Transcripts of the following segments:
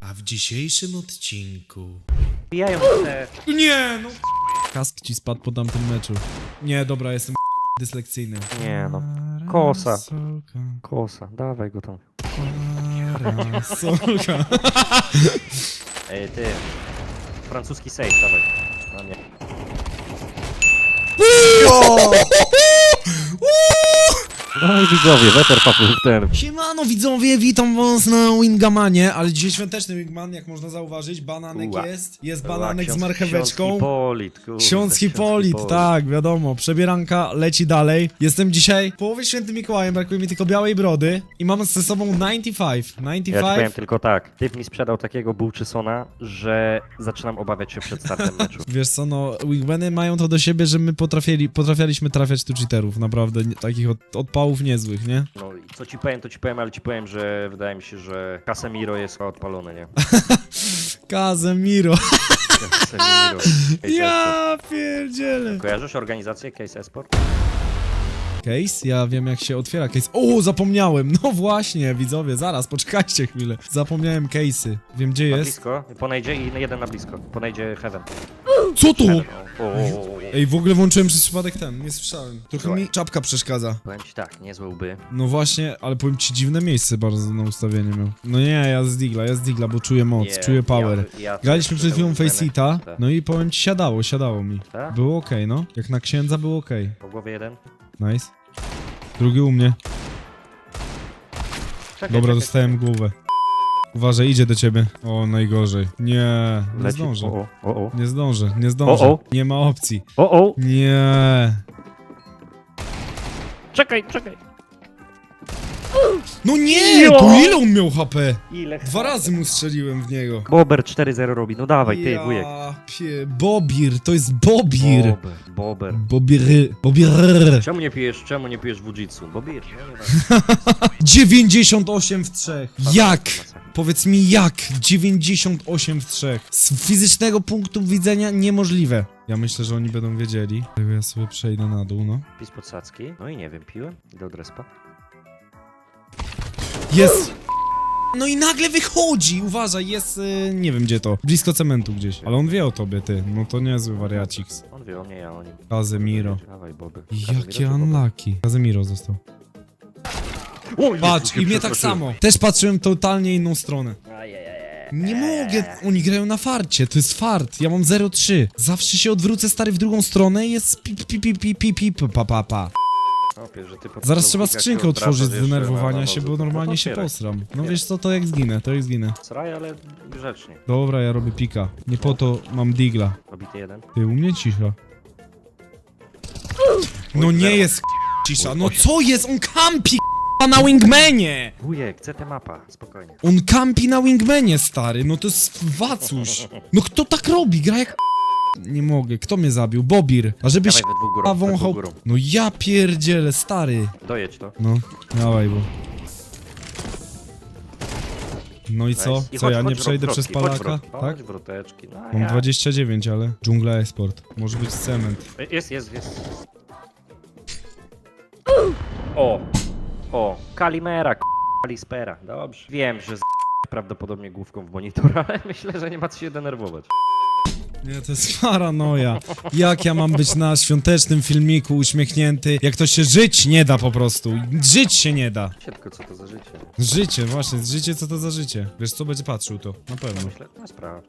A w dzisiejszym odcinku... Bijają te... Nie, no... Kask ci spadł po tamtym meczu. Nie, dobra, jestem dyslekcyjny. Nie no. Kosa. Parasolka, Kosa, dawaj go tam. parasolka. Ej, ty. Francuski safe, dawaj. Na mnie. No i widzowie, weter papul ten. Siemano widzowie, witam was na Wingamanie, ale dzisiaj świąteczny Wingman, jak można zauważyć, bananek Ua. jest, jest bananek z ksiądz- marcheweczką. Ksiądz Hipolit, kurde. Ksiądz Hipolit, tak, wiadomo, przebieranka leci dalej. Jestem dzisiaj w połowie świętym Mikołajem, brakuje mi tylko białej brody i mam ze sobą 95. Ja ci powiem 95, tylko tak. Typ mi sprzedał takiego Bułczysona, że zaczynam obawiać się przed startem meczu. wiesz co, no, Wingmany mają to do siebie, że my potrafili, potrafialiśmy trafiać tu cheaterów, naprawdę, takich od, niezłych, nie? No i co ci powiem, to ci powiem, ale ci powiem, że wydaje mi się, że Casemiro jest odpalony, nie? Kazemiro, Casemiro. Case Esport. ja pierdzielę. Kojarzysz organizację Case Esport? Case? Ja wiem jak się otwiera case. O, zapomniałem! No właśnie, widzowie, zaraz, poczekajcie chwilę. Zapomniałem case'y. Wiem gdzie Na jest. blisko, ponejdzie i jeden na blisko. Ponejdzie Heaven. Co to? Heaven. O, o, o, o, o. Ej, w ogóle włączyłem przez przypadek ten, nie słyszałem. Trochę mi czapka przeszkadza. Powiem ci tak, niezłe łby. No właśnie, ale powiem ci dziwne miejsce bardzo na ustawienie miał. No nie, ja z Digla, ja z Digla, bo czuję moc, Nie, czuję power. Ja, ja Graliśmy przed chwilą Face Faceita, Tak. no i powiem ci siadało, siadało mi. Tak? Było okej, no. Jak na księdza było okej. Po głowie jeden. Nice. Drugi u mnie. Czekaj, Dobra, czekaj, dostałem głowę. Uważaj, idzie do ciebie. O, najgorzej. Nie, nie Leci. zdążę. O, o, o, o. Nie zdążę, nie zdążę. O, o. Nie ma opcji. O, o. Nie. Czekaj, czekaj. No nie! Jo! To ile on miał HP? Ile? Dwa razy mu strzeliłem w niego. Bober 4-0 robi, no dawaj, ty, Ja wujek. Pie... Bobir, to jest Bobir. Bober, Bober. Bobir. Bobir. Czemu nie pijesz, czemu nie pijesz wujitsu? Bobir, no nie ma. 98 w trzech. Jak? Powiedz mi jak? 98 w trzech. Z fizycznego punktu widzenia niemożliwe. Ja myślę, że oni będą wiedzieli. Tego ja sobie przejdę na dół, no. Pis podsadzki. No i nie wiem, piłem. Idę od respa. Jest! No i nagle wychodzi! Uważaj, jest, y, nie wiem gdzie to. Blisko cementu gdzieś. Ale on wie o tobie, ty. No to niezły wariacik. On wie o mnie, ja o nim. Kazemiro. Dawaj, Boby. Jakie unlucky. Kazemiro został. Oj, Patrz, i mnie tak samo. Też patrzyłem totalnie inną stronę. Nie mogę, oni grają na farcie, to jest fart, ja mam 0,3. Zawsze się odwrócę stary w drugą stronę i jest pi pi pi pi pi pi pa pa pa. Że ty po Zaraz trzeba skrzynkę otworzyć z denerwowania na się, bo No normalnie to się otwieraj. posram. No wiesz co, to jak zginę, to jak zginę. Sraj, ale grzecznie. Dobra, ja robię pika. Nie po to mam digla. Obity jeden. Ty, u mnie cisza. No nie jest cisza, no co jest? On kampi na wingmanie! Wujek, CT mapa, spokojnie. On kampi na wingmanie, stary, no to jest wacusz. No kto tak robi? Gra jak... Nie mogę, kto mnie zabił? Bobir. A żebyś Dawaj we dwóch górą, k***a we dwóch wąchał... górą. No ja pierdzielę, stary. Dojedź to. No, dawaj, bo... No i co? Nice. I Co, chodź- ja nie chodź przejdę przez chodź palaka? wrotki, Tak? Chodź wroteczki, no Mam ja. 29, ale dżungla esport. Może być cement. Jest, jest, jest. O! O! Kalimera, k***, Kalispera. Dobrze. Wiem, że z prawdopodobnie główką w monitor, ale myślę, że nie ma co się denerwować. Nie, to jest paranoja. Jak ja mam być na świątecznym filmiku uśmiechnięty, jak to się żyć nie da po prostu. Żyć się nie da. Tylko co to za życie? Życie, właśnie, życie co to za życie? Wiesz co, będzie patrzył to, na pewno. Myślę, no sprawa.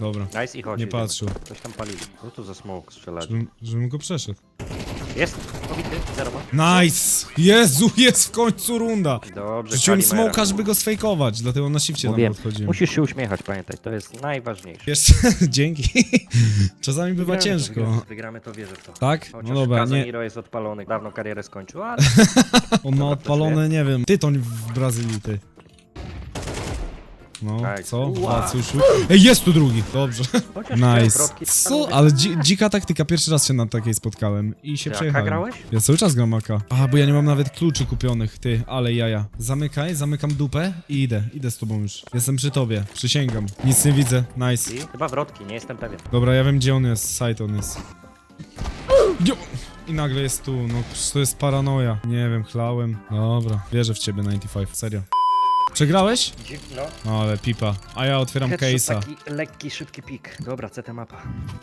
Dobra, Nice i chodź. nie patrzył. Coś tam palili. Co tu za smoke strzelać? Żebym, żebym go przeszedł. Jest! Pobity, zero ma. Nice! Jezu, jest w końcu runda! Dobrze, Rzuciłem Kalimera. smoka, żeby go sfejkować, dlatego na shifcie Mówiłem, podchodziłem. musisz się uśmiechać, pamiętaj, to jest najważniejsze. Wiesz, dzięki. Czasami bywa Wygramy to, ciężko. Wygramy, wygramy to, wierzę w to. Tak? Chociaż No dobra, nie. Casemiro jest odpalony, dawno karierę skończył, ale On ma odpalone, nie wiem, tytoń w Brazylii, ty. No, Nice. co? Wow. Wacuszu? Ej, jest tu drugi! Dobrze. chociaż Nice. Co? Ale dzi dzika taktyka, pierwszy raz się na takiej spotkałem i się Ty przejechałem. grałeś? Ja cały czas gram AK. A, bo ja nie mam nawet kluczy kupionych, ty, ale jaja. Zamykaj, zamykam dupę i idę, idę z tobą już. Jestem przy tobie, przysięgam. Nic nie widzę, nice. I chyba wrotki, nie jestem pewien. Dobra, ja wiem gdzie on jest, site on jest. Dio- I nagle jest tu, no przecież to jest paranoja. Nie wiem, chlałem. Dobra, wierzę w ciebie 95, serio. Przegrałeś? Przegrałeś? No. Ale pipa. A ja otwieram Headshot, case'a. taki lekki, szybki pik. Dobra, CT mapa.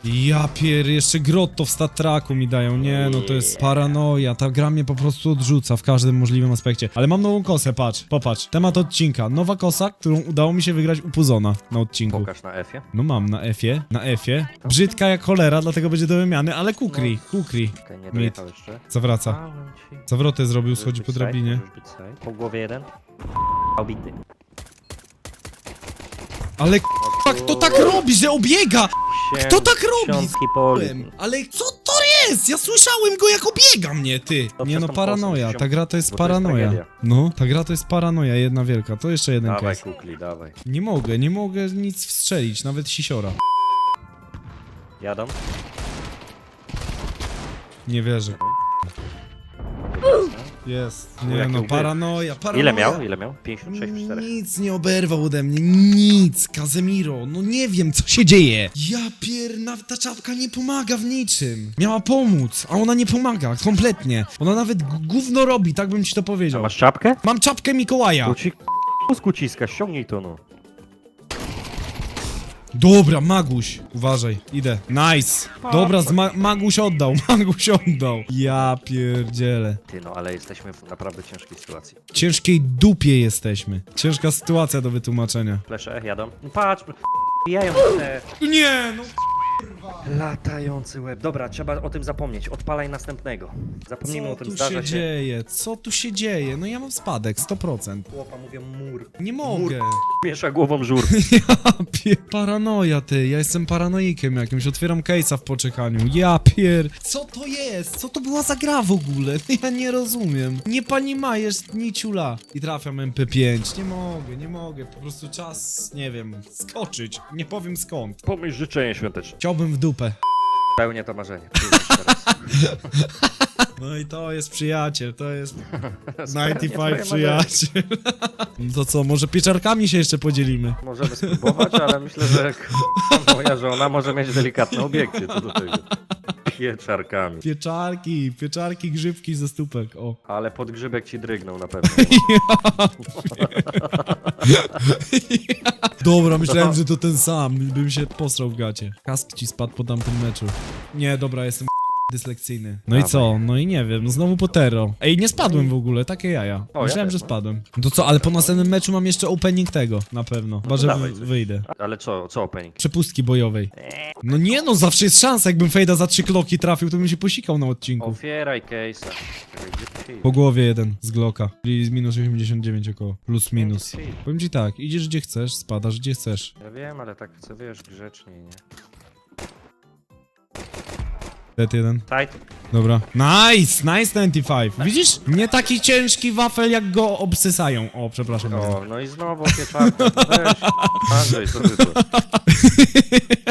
Ja pier, jeszcze grotto w stat tracku mi dają. Nie, no to jest paranoja. Ta gra mnie po prostu odrzuca w każdym możliwym aspekcie. Ale mam nową kosę, patrz, popatrz. Temat odcinka. Nowa kosa, którą udało mi się wygrać u Puzona na odcinku. Pokaż na F-ie. No mam na F-ie, na F-ie. Brzydka jak cholera, dlatego będzie do wymiany, ale kukri, kukri. Okej, nie dojechał jeszcze. Zawraca. Zawrotę zrobił, Możesz schodzi być po side, drabinie. możesz być side. Po głowie jeden. Obity. Ale k***a, kto tak robi, że obiega? Kto tak robi? Ale co to jest? Ja słyszałem go jak obiega mnie, ty. To Nie przez no, tą paranoja. Ta gra to jest bo to jest paranoja. tragedia. No, ta gra to jest paranoja, jedna wielka. To jeszcze jeden Dawaj case. kukli, dawaj. Nie mogę, nie mogę nic wstrzelić, nawet sisiora. Jadą. Nie wierzę. Jest. Nie jaki no, łby. paranoja, paranoja. Ile miał? Ile miał? 56 w 4. Nic nie oberwał ode mnie, nic, Kazemiro, no nie wiem co się dzieje. Ja pierna, ta czapka nie pomaga w niczym. Miała pomóc, a ona nie pomaga, kompletnie. Ona nawet g- gówno robi, tak bym ci to powiedział. Masz czapkę? Mam czapkę Mikołaja. To ci z kuciska, ściągnij to no. Dobra, Maguś, uważaj, idę. Nice. Dobra, z ma Maguś oddał, Maguś oddał. Ja pierdzielę. Ty no, ale jesteśmy w naprawdę ciężkiej sytuacji. Ciężkiej dupie jesteśmy. Ciężka sytuacja do wytłumaczenia. Flesze, jadą. Patrz, bijają te Nie, no latający łeb. Dobra, trzeba o tym zapomnieć. Odpalaj następnego. Zapomnijmy Co o tym, tu zdarza się się. dzieje? Co tu się dzieje? No ja mam spadek, 100%. Chłopa mówią mur. Nie mogę. Miesza głową żur. Ja pier... Paranoja ty, ja jestem paranoikiem jakimś, otwieram case'a w poczekaniu. Ja pier... Co to jest? Co to była za gra w ogóle? Ja nie rozumiem. Nie pani majesz, ni ciula. I trafiam MP5. Nie mogę, nie mogę. Po prostu czas, nie wiem, skoczyć. Nie powiem skąd. Pomyśl życzenie świąteczne. Chciałbym w dupę. Pełnię to marzenie. No i to jest przyjaciel, to jest Spełnię 95 twoje przyjaciel. No to co, może pieczarkami się jeszcze podzielimy? Możemy spróbować, ale myślę, że moja żona może mieć delikatne obiekcje co do tego. Pieczarkami. Pieczarki, pieczarki, grzybki ze stópek, o. Ale podgrzybek ci drygnął na pewno. Dobra, myślałem, że to ten sam, bym się posrał w gacie. Kask ci spadł po tamtym meczu. Nie, dobra, jestem dyslekcyjny. No i co? No i nie wiem, znowu potero. Ej, nie spadłem w ogóle, takie jaja. O, ja Myślałem, też że spadłem. No to co, ale po następnym meczu mam jeszcze opening tego, na pewno. Chyba, że dawaj wy- coś. wyjdę. Ale co, co opening? Przepustki bojowej. No nie no, zawsze jest szansa, jakbym fejda za trzy kloki trafił, to bym się posikał na odcinku. Otwieraj case'a. Czekaj, gdzie? Po głowie jeden z Glocka, czyli z minus 89 około, plus minus. Powiem ci tak, idziesz gdzie chcesz, spadasz gdzie chcesz. Ja wiem, ale tak chcę, wiesz, grzecznie, nie? Dead jeden. Tight. Dobra. Nice, nice 95. Widzisz? Nie taki ciężki wafel, jak go obsysają. O, przepraszam bardzo. O, no i znowu Weź. Andrzej, co ty to?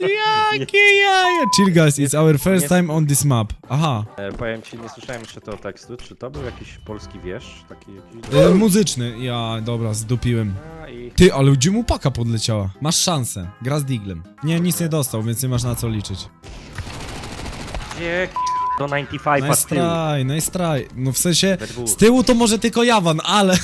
Jakie jaja! Chill guys, it's our first time on this map. Aha. E, powiem ci, nie słyszałem jeszcze tego tekstu. Czy to był jakiś polski wiersz? Taki jakiś... E, muzyczny. Ja, dobra, zdupiłem. A, i... Ty, ale gdzie mu paka podleciała? Masz szansę. Gra z Diglem. Nie, nic nie dostał, więc nie masz na co liczyć. Gdzie do 95 Nice z tyłu. try, nice try. No w sensie, We dwóch. z tyłu to może tylko Jawan, ale...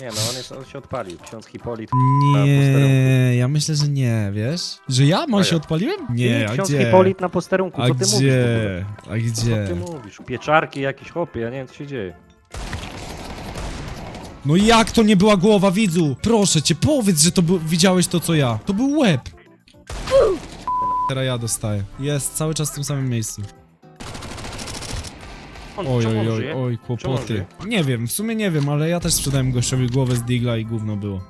Nie no, on, jest, on się odpalił. Ksiądz Hipolit. Na posterunku. Nie, ja myślę, że nie, wiesz? Że ja? A się ja. odpaliłem? Nie, a Ksiądz gdzie? Hipolit na posterunku. A Co ty mówisz w ogóle? gdzie? A Co gdzie? ty mówisz? Pieczarki jakieś chłopie, ja nie wiem co się dzieje. No jak to nie była głowa, widzu? Proszę cię, powiedz, że to był, widziałeś to, co ja. To był łeb. Teraz ja dostaję. Jest, cały czas w tym samym miejscu. On, Oj, czemu oj, on oj, żyje? oj, kłopoty. Nie wiem, w sumie nie wiem, ale ja też sprzedałem gościowi głowę z Digla i gówno było.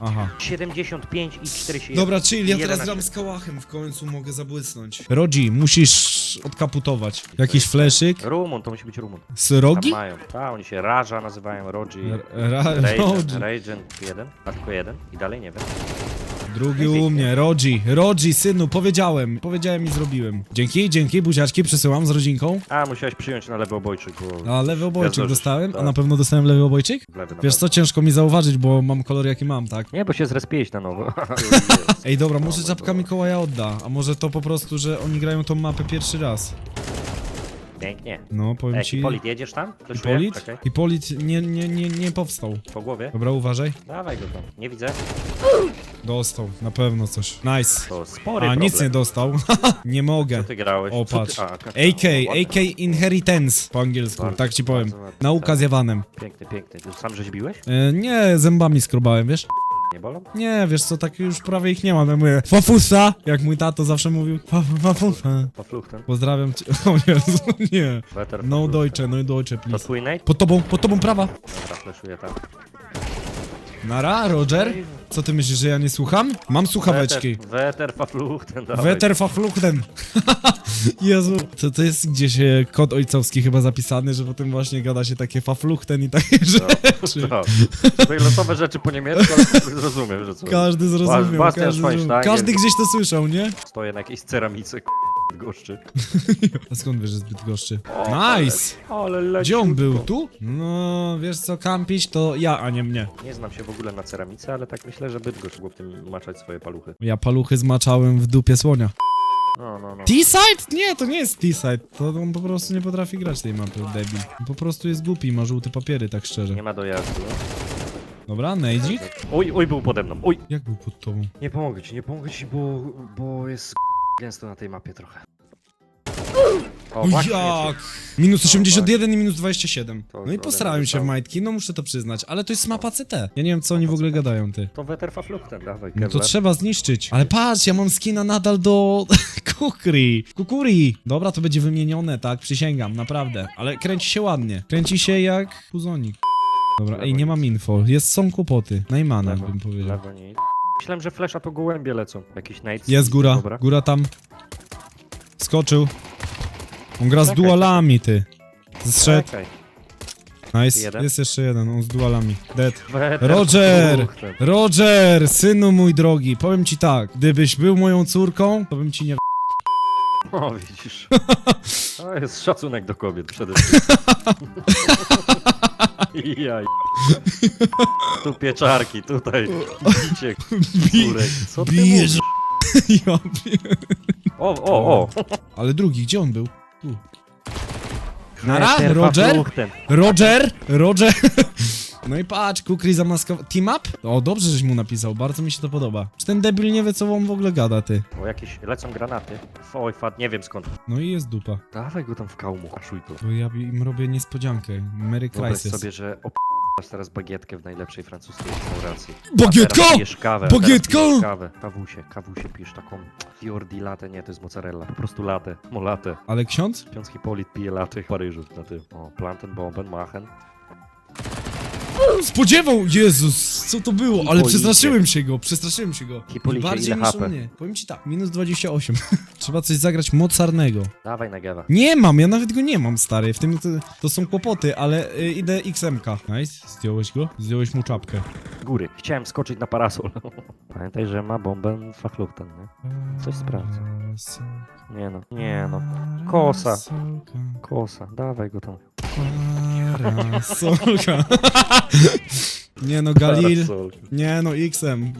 Aha. 75 i 41. Dobra, chill, ja teraz 11. gram z kałachem, w końcu mogę zabłysnąć. Rodzi, musisz odkaputować. Jakiś fleszyk? Rumun, to musi być Rumun. Z Tam rogi? mają. A, oni się Raja nazywają, Rodzi. Ra- Ragen. Ragen jeden, a tylko jeden i dalej nie wiem. Drugi u mnie, Rodzi, Rodzi, synu, powiedziałem, powiedziałem i zrobiłem. Dzięki, dzięki, buziaczki, przesyłam z rodzinką. A, musiałeś przyjąć na lewy obojczyk, bo A lewy obojczyk dostałem, a tak. na pewno dostałem lewy obojczyk? lewy na Wiesz pewno. co, ciężko mi zauważyć, bo mam kolor jaki mam, tak? Nie, bo się zrespiłeś na nowo. Ej, dobra, może Dobra, czapka dobra. Mikołaja odda, a może to po prostu, że oni grają tą mapę pierwszy raz. Pięknie. No, powiem Ej, ci... Hipolit, jedziesz tam? Fleszuję? Hipolit? Czekaj. Hipolit nie, nie, nie, nie powstał. Po głowie? Dobra, uważaj. Dawaj go tam. Nie widzę. Dostał, na pewno coś. Nice. To spory A, problem. nic nie dostał. nie mogę. Co ty grałeś? O, Co patrz. Ty... A, AK, AK Inheritance po angielsku, Bardzo, tak ci powiem. bardzo ładnie, Nauka tak. z Jawanem. Piękny, piękny. Ty sam żeś biłeś? E, nie, zębami skrobałem, wiesz? Nie bolą? Nie, wiesz co, tak już prawie ich nie mam. Ja mówię, fafusa, jak mój tato zawsze mówił. Fa- fa- Fafusa. Pozdrawiam cię. O Jezu, nie. No. Deutsche, no Deutsche, To please. twój nate? Pod tobą, pod tobą prawa. Dobra, fleszuję tam. Nara, Roger? Co ty myślisz, że ja nie słucham? Mam słuchaweczki. Weter, fafluchten. Jezu. To, to jest gdzieś e, kod ojcowski chyba zapisany, że potem właśnie gada się takie fafluchten i takie rzeczy. No. Tutaj losowe rzeczy po niemiecku, ale zrozumiem, że co. Każdy zrozumiał, Bastian każdy, Schweinsteiger. każdy gdzieś to słyszał, nie? Stoję na jakiejś ceramice, k***, goszczy. A skąd wiesz, że zbyt goszczy? O, Nice! Ale leciutko. Gdzie on był? Tu? No, wiesz co, kampić to ja, a nie mnie. Nie znam się w ogóle na ceramice, ale tak myślę, że Bydgoszcz mógł w tym maczać swoje paluchy. Ja paluchy zmaczałem w dupie słonia. No, no, no. T-side? Nie, to nie jest T-side. To on po prostu nie potrafi grać tej mapy, debil. On po prostu jest głupi i ma żółte papiery, tak szczerze. Nie ma dojazdu. Dobra, Nejdzik? Oj, oj, był pode mną. Oj! Jak był pod tobą? Nie pomogę ci, nie pomogę ci, bo, bo jest gęsto na tej mapie trochę. O, O właśnie. jak? Minus 81 i minus 27. To No i ode posrałem mnie się w zostało. majtki, no muszę to przyznać. Ale to jest mapa CT. Ja nie wiem, co oni w ogóle gadają, ty. To Weterfa Fluchten, dawaj, No to Kevlar. trzeba zniszczyć. Ale patrz, ja mam skina nadal do Kukri. Kukuri. Dobra, to będzie wymienione, tak? Przysięgam, naprawdę. Ale kręci się ładnie. Kręci się jak puzonik. Dobra, ej, nie mam info. Jest, są kłopoty. Najmana, Lewo, bym powiedział. lewo nie. Myślałem, że flesza to gołębie lecą. Jakiś night. Jest góra, Dobra. góra tam. Skoczył. On gra z Czekaj, dualami, ty. Zszedł. Czekaj. Nice. Jeden. Jest jeszcze jeden, on z dualami. Dead. Weter Roger! Roger, synu mój drogi, powiem ci tak, gdybyś był moją córką, to bym ci nie... O, widzisz. To jest szacunek do kobiet przede wszystkim. Jaj. Tu pieczarki, tutaj bicie kurek. Co ty mówisz? Ja O, o, o. Ale drugi, gdzie on był? Tu. Nara? Roger? Roger? Roger? No i patrz, Kukri zamaskował... Team up? O, dobrze, żeś mu napisał, bardzo mi się to podoba. Czy ten debil nie wie, co on w ogóle gada, ty? O, jakieś lecą granaty. Oj, fat, nie wiem skąd. No i jest dupa. Dawaj go tam w kałmu, aszuj to. Bo ja im robię niespodziankę. Merry Wyobraź Crisis. sobie, że op***asz teraz bagietkę w najlepszej francuskiej restauracji. Bagietka! A teraz pijesz kawę. teraz Bagietka! pijesz kawę. Kawusie, kawusie pijesz taką fiordi latte, nie, to jest mozzarella. Po prostu latte, mo latte. Ale ksiądz? Ksiądz Hipolit pije latte w Paryżu na tym. O, Planten, Bomben, Machen. Spodziewał! Jezus, co to było? Ale przestraszyłem się go, przestraszyłem się go. Hipolicie, Bardziej ile niż HP? mnie. Powiem ci tak, minus 28. Trzeba coś zagrać mocarnego. Dawaj na gewa. Nie mam, ja nawet go nie mam, stary. W tym to, to są kłopoty, ale y, idę XMK. Nice, zdjąłeś go? Zdjąłeś mu czapkę. Góry. Chciałem skoczyć na parasol. Pamiętaj, że ma Bomben Fachluften, nie? Coś sprawdzę. Nie no, nie no. Kosa. Kosa, dawaj go tam. Parasolka. Nie no, Galil. Parasol. Nie no, XM.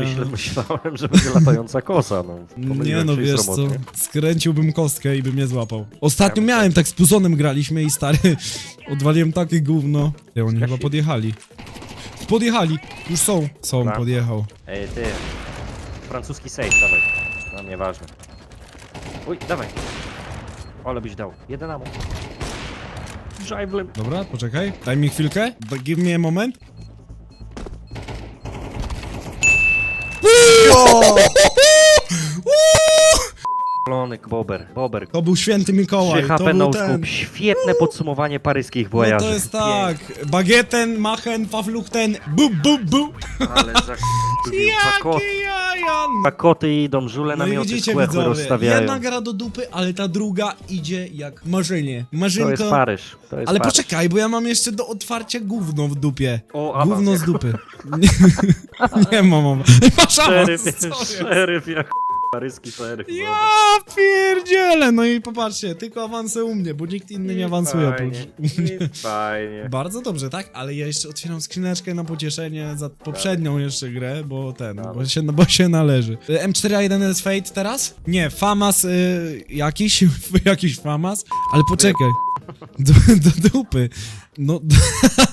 Myślę, myślałem, że będzie latająca kosa, no. Nie Pomyliłem no, się i wiesz co, sromotnie. skręciłbym kostkę i bym mnie złapał. Ostatnio miałem, tak z Puzonem graliśmy i stary, odwaliłem takie gówno. Ja, oni chyba podjechali. Podjechali, już są. Są, Dobra. podjechał. Ej, ty. Francuski safe, dawaj. No, nieważne. Uj, dawaj. Ole byś dał. Jeden amo. Dobra, poczekaj, daj mi chwilkę, give me a moment. Klonek, bober, bober. To był święty Mikołaj, 3 to HP był no ten. Świetne podsumowanie paryskich No to jest tak, bagieten, machen, fafluchten, bu bu bu. Ale za... Jakie jaja! pakoty idą, żule No i namioty widzicie widzowie, rozstawiają. jedna gra do dupy, ale ta druga idzie jak marzenie. To Marzynko. jest Paryż. To jest Ale Paryż. poczekaj, bo ja mam jeszcze do otwarcia gówno w dupie. O, awans Gówno z dupy. Nie, nie mam. Masz awans, Szeryf, co jest? szeryf jak Paryski szeryf. Ja pierdzielę, no i popatrzcie, tylko awansy u mnie, bo nikt inny nie awansuje. Fajnie, oprócz- i fajnie. Bardzo dobrze, tak? Ale ja jeszcze otwieram skrzyneczkę na pocieszenie za poprzednią jeszcze grę, bo ten, bo się, no bo się należy. Y, M4A1 jest Fate teraz? Nie, Famas y, jakiś, jakiś Famas, ale poczekaj. Do, do dupy. No,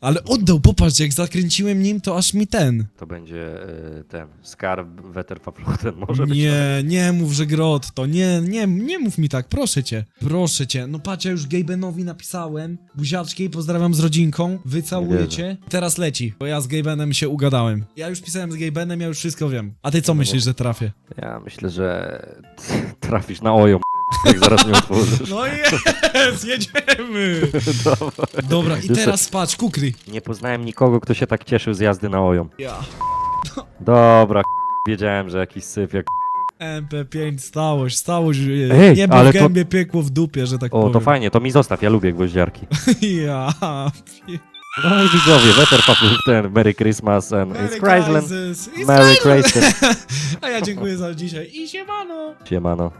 ale oddał, popatrz, jak zakręciłem nim, to aż mi ten. To będzie e, ten skarb Weterfafluten, może być. Nie, nie mów, że grot to, nie, nie, nie mów mi tak, proszę cię, proszę cię. No patrz, ja już Gabenowi napisałem, buziaczki, pozdrawiam z rodzinką, wycałuję Nie cię. Teraz leci, bo ja z Gabenem się ugadałem. Ja już pisałem z Gabenem, ja już wszystko wiem. A ty co No myślisz, że trafię? Ja myślę, że trafisz na oją, jak zaraz nie otworzysz. No jest, jedziemy! Dobra. Dobra, i teraz patrz, kukry. Nie poznałem nikogo, kto się tak cieszył z jazdy na oją. Ja. Dobra, wiedziałem, że jakiś syf jak... MP5, stałość, stałość, Ej, niebo ale w to- gębie, piekło w dupie, że tak O, powiem. to fajnie, to mi zostaw, ja lubię gwoździarki. Ja, No i widzowie, Weterfafluten, Merry Christmas and Merry it's Chrysler. Crisis. It's Merry. Christmas. A ja dziękuję za dzisiaj i siemano! Siemano.